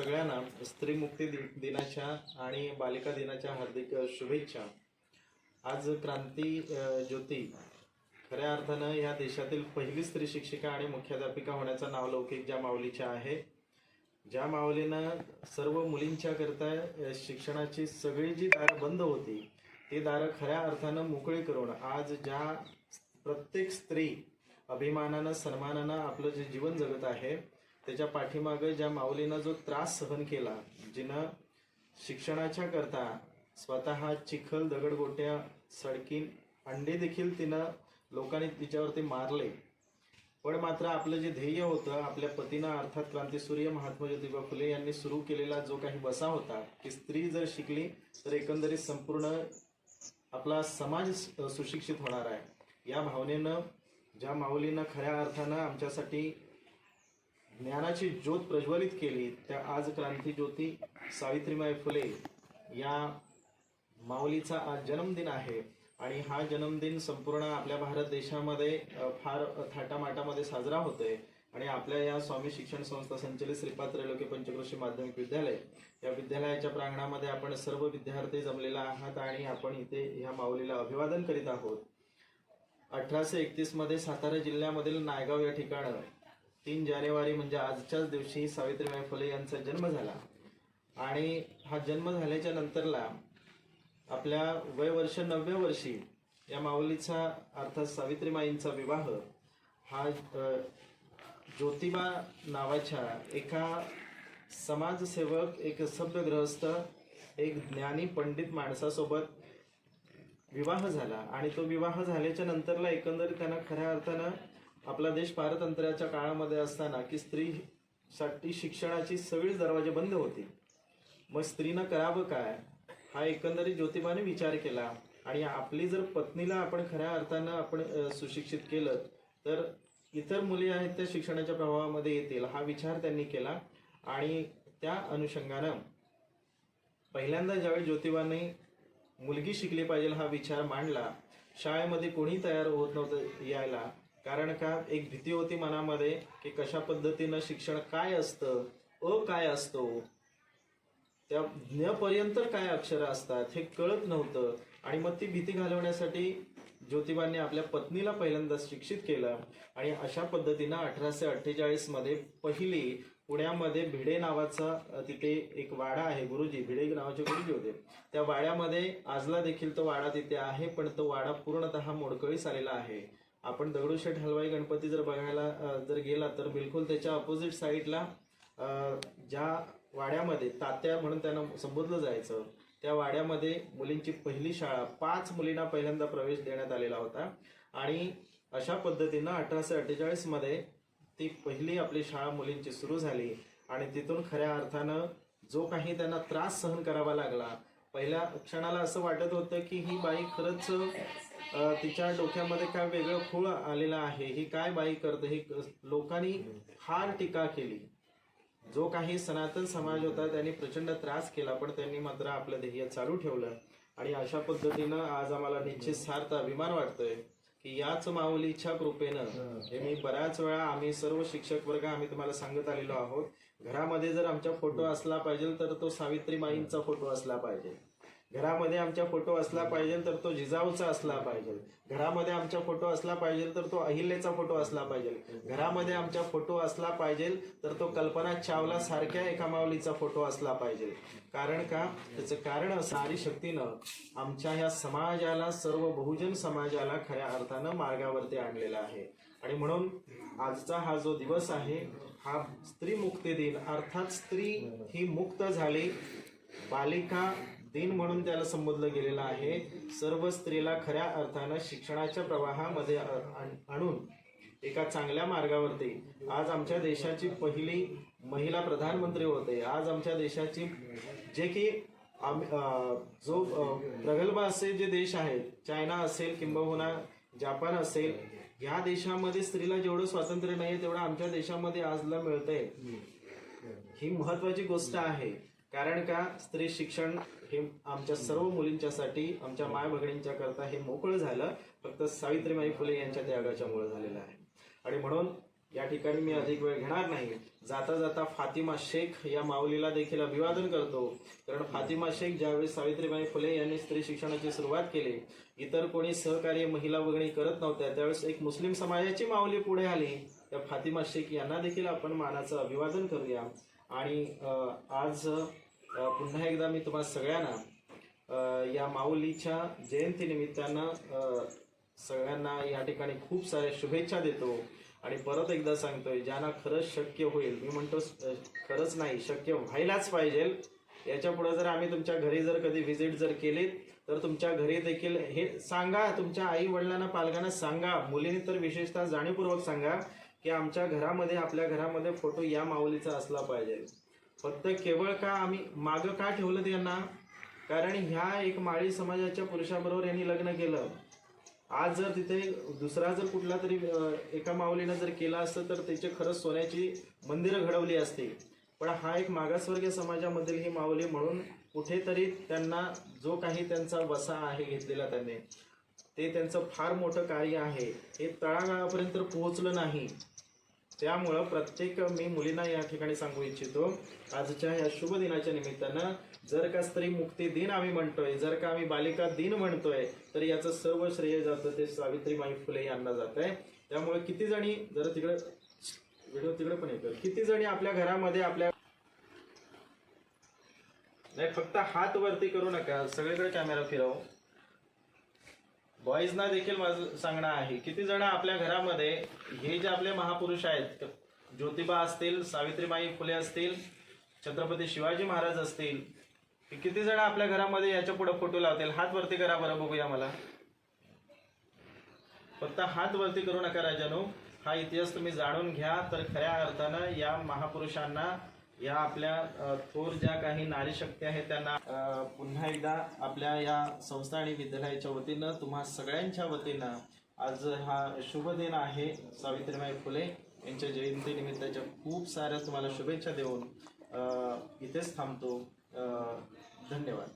सगळ्यांना स्त्री मुक्ती दि- दिनाच्या आणि बालिका दिनाच्या हार्दिक शुभेच्छा. आज क्रांती ज्योती खऱ्या अर्थानं या देशातील पहिली स्त्री शिक्षिका आणि मुख्याध्यापिका होण्याचा नावलौकिक ज्या माऊलीच्या आहे. ज्या माऊलीनं सर्व मुलींच्या करता शिक्षणाची सगळी जी दारं बंद होती ती दारं खऱ्या अर्थानं मोकळी करून आज ज्या प्रत्येक स्त्री अभिमानानं सन्मानानं आपलं जे जीवन जगत आहे त्याच्या पाठीमागं ज्या माऊलीनं जो त्रास सहन केला जिनं शिक्षणाच्या करता स्वतः चिखल दगडगोट्या सडकीन अंडे देखील तिनं लोकांनी तिच्यावरती मारले. पण मात्र आपलं जे ध्येय होतं आपल्या पतीनं अर्थात क्रांतीसूर्य महात्मा ज्योतिबा फुले यांनी सुरू केलेला जो काही बसा होता की स्त्री जर शिकली तर एकंदरीत संपूर्ण आपला समाज सुशिक्षित होणार आहे. या भावनेनं ज्या माऊलीनं खऱ्या अर्थानं आमच्यासाठी ज्ञानाची ज्योत प्रज्वलित केली त्या आज क्रांती ज्योती सावित्रीमाई फुले या माऊलीचा आज जन्मदिन आहे. आणि हा जन्मदिन संपूर्ण आपल्या भारत देशामध्ये फार थाटामाटामध्ये साजरा होतोय. आणि आपल्या या स्वामी शिक्षण संस्था संचलित श्रीपाद त्रैलोक्य पंचकृषी माध्यमिक विद्यालय या विद्यालयाच्या प्रांगणामध्ये आपण सर्व विद्यार्थी जमलेला आहात आणि आपण इथे ह्या माऊलीला अभिवादन करीत आहोत. अठराशे एकतीसमध्ये सातारा जिल्ह्यामधील नायगाव या ठिकाणं तीन जानेवारी म्हणजे आजच्याच दिवशी सावित्रीबाई फुले यांचा जन्म झाला. आणि हा जन्म झाल्याच्या नंतरला आपल्या वय वर्ष नवव्या वर्षी या माऊलीचा अर्थात सावित्रीमाईंचा विवाह हा ज्योतिबा नावाच्या एका समाजसेवक एक सभ्यग्रहस्थ एक ज्ञानी पंडित माणसासोबत विवाह झाला. आणि तो विवाह झाल्याच्या नंतरला एकंदरीत त्यांना खऱ्या अर्थानं आपला देश पारतंत्र्याच्या काळामध्ये असताना की स्त्रीसाठी शिक्षणाची सगळीच दरवाजे बंद होती. मग स्त्रीनं करावं काय? हा एकंदरीत ज्योतिबाने विचार केला आणि आपली जर पत्नीला आपण खऱ्या अर्थानं आपण सुशिक्षित केलं तर इतर मुली आहेत त्या शिक्षणाच्या प्रभावामध्ये येतील हा विचार त्यांनी केला. आणि त्या अनुषंगानं पहिल्यांदा ज्यावेळी ज्योतिबाने मुलगी शिकली पाहिजे हा विचार मांडला शाळेमध्ये कोणी तयार होत नव्हतं यायला कारण का एक भीती होती मनामध्ये की कशा पद्धतीनं शिक्षण काय असतं अ काय असतो? त्या ज्ञपर्यंत काय अक्षरं असतात हे कळत नव्हतं. आणि मग ती भीती घालवण्यासाठी ज्योतिबांनी आपल्या पत्नीला पहिल्यांदा शिक्षित केलं. आणि अशा पद्धतीनं अठराशे अठ्ठेचाळीसमध्ये पहिली पुण्यामध्ये भिडे नावाचा तिथे एक वाडा आहे गुरुजी भिडे नावाचे गुरुजी होते. त्या वाड्यामध्ये आजला देखील तो वाडा तिथे आहे पण तो वाडा पूर्णतः मोडकळीस आलेला आहे. आपण दगडूशेठ हलवाई गणपती जर बघायला जर गेला तर बिलकुल त्याच्या अपोजिट साईडला ज्या वाड्यामध्ये तात्या म्हणून त्यांना संबोधलं जायचं त्या वाड्यामध्ये मुलींची पहिली शाळा पाच मुलींना पहिल्यांदा प्रवेश देण्यात आलेला होता. आणि अशा पद्धतीनं अठराशे अठ्ठेचाळीसमध्ये ती पहिली आपली शाळा मुलींची सुरू झाली. आणि तिथून खऱ्या अर्थानं जो काही त्यांना त्रास सहन करावा लागला पहिल्या क्षणाला असं वाटत होतं की ही बाई खरंच तिच्या डोक्यामध्ये काय वेगळं खूळ आलेलं आहे? ही काय बाई करते? ही लोकांनी फार टीका केली. जो काही सनातन समाज होता त्यांनी प्रचंड त्रास केला पण त्यांनी मात्र आपलं ध्येय चालू ठेवलं. आणि अशा पद्धतीनं आज आम्हाला निश्चित सार्थ अभिमान वाटतोय की याच माऊलीच्या कृपेनं हे मी बऱ्याच वेळा आम्ही सर्व शिक्षक वर्ग आम्ही तुम्हाला सांगत आलेलो आहोत. घरामध्ये जर आमचा फोटो असला पाहिजे तर तो सावित्रीबाईंचा फोटो असला पाहिजे. घरामध्ये आमच्या फोटो असला पाहिजे तर तो जिजाऊचा असला पाहिजे. घरामध्ये आमच्या फोटो असला पाहिजे तर तो अहिल्याचा फोटो असला पाहिजे. घरामध्ये आमच्या फोटो असला पाहिजे तर तो कल्पना चावला सारख्या एका माऊलीचा फोटो असला पाहिजे. कारण का? त्याचं कारण असं नारी शक्तीनं आमच्या ह्या समाजाला सर्व बहुजन समाजाला खऱ्या अर्थानं मार्गावरती आणलेला आहे. आणि म्हणून आजचा हा जो दिवस आहे हा स्त्री मुक्ती दिन अर्थात स्त्री ही मुक्त झाली बालिका दिन म्हणून त्याला संबोधलं गेलेलं आहे. सर्व स्त्रीला खऱ्या अर्थानं शिक्षणाच्या प्रवाहामध्ये आणून एका चांगल्या मार्गावरती. आज आमच्या देशाची पहिली महिला प्रधानमंत्री होते. आज आमच्या देशाची जे की आम- जो प्रगल्भ असे जे देश आहेत चायना असेल किंबहुना जापान असेल या देशामध्ये स्त्रीला जेवढं स्वातंत्र्य नाही तेवढं आमच्या देशामध्ये आजला मिळतंय. ही महत्वाची गोष्ट आहे. कारण का स्त्री शिक्षण हे आमच्या सर्व मुलींच्यासाठी आमच्या माय भगिनींच्या करता हे मोकळं झालं. फक्त सावित्रीबाई फुले यांच्या त्यागाच्यामुळे झालेलं आहे. आणि म्हणून या ठिकाणी मी अधिक वेळ घेणार नाही. जाता जाता फातिमा शेख या माऊलीला देखील अभिवादन करतो. कारण फातिमा शेख ज्यावेळेस सावित्रीबाई फुले यांनी स्त्री शिक्षणाची सुरुवात केली इतर कोणी सहकार्य महिला वगैरे करत नव्हत्या त्यावेळेस एक मुस्लिम समाजाची माऊली पुढे आली. त्या फातिमा शेख यांना देखील आपण मानाचं अभिवादन करूया. आणि आज पुन्हा एकदा मी तुम्हा सगळ्यांना या माऊलीच्या जयंतीनिमित्तानं सगळ्यांना या ठिकाणी खूप साऱ्या शुभेच्छा देतो आणि परत एकदा सांगतोय ज्यांना खरंच शक्य होईल मी म्हणतो खरंच नाही शक्य व्हायलाच पाहिजे. याच्यापुढे जर आम्ही तुमच्या घरी जर कधी व्हिजिट जर केली तर तुमच्या घरी देखील हे सांगा तुमच्या आई वडिलांना पालकांना सांगा मुलींनी तर विशेषतः जाणीवपूर्वक सांगा की आमच्या घरामध्ये आपल्या घरामध्ये फोटो या माऊलीचा असला पाहिजे. फक्त केवळ का आम्ही मागं का ठेवलं त्यांना? कारण ह्या एक माळी समाजाच्या पुरुषाबरोबर यांनी लग्न केलं. आज जर तिथे दुसरा जर कुठला तरी एका माऊलीनं जर केला असतं तर त्याचे खरंच सोन्याची मंदिरं घडवली असती. पण हा एक मागासवर्गीय समाजामधील ही माऊली म्हणून कुठेतरी त्यांना जो काही त्यांचा वसा आहे घेतलेला त्यांनी. ते त्यांचं फार मोठं कार्य आहे. हे तळागाळापर्यंत पोहोचलं नाही. त्यामुळं प्रत्येक मी मुलींना या ठिकाणी सांगू इच्छितो आजच्या या शुभ दिनाच्या निमित्तानं जर का स्त्री मुक्ती दिन आम्ही म्हणतोय जर का आम्ही बालिका दिन म्हणतोय तर याचं सर्व श्रेय जातं ते सावित्रीबाई फुले यांना जात आहे त्यामुळे किती जणी जर तिकडे व्हिडिओ तिकडे पण येतो किती जणी आपल्या घरामध्ये आपल्या नाही फक्त हात वरती करू नका. सगळीकडे कॅमेरा फिरव. बॉईजना देखील माझं सांगणं आहे. किती जण आपल्या घरामध्ये हे जे आपले महापुरुष आहेत ज्योतिबा असतील सावित्रीबाई फुले असतील छत्रपती शिवाजी महाराज असतील हे किती जण आपल्या घरामध्ये याच्यापुढे फोटो लावतील? हात वरती करा बरं बघूया मला. फक्त हात वरती करू नका राजानू. हा इतिहास तुम्ही जाणून घ्या तर खऱ्या अर्थानं या महापुरुषांना या आपल्या थोर ज्या काही नारी शक्ती आहेत त्यांना पुन्हा एकदा आपल्या या संस्था आणि विद्यालयाच्या वतीनं तुम्हा सगळ्यांच्या वतीनं आज हा शुभ दिन आहे. सावित्रीबाई फुले यांच्या जयंतीनिमित्ताच्या खूप साऱ्या तुम्हाला शुभेच्छा देऊन इथेच थांबतो. धन्यवाद.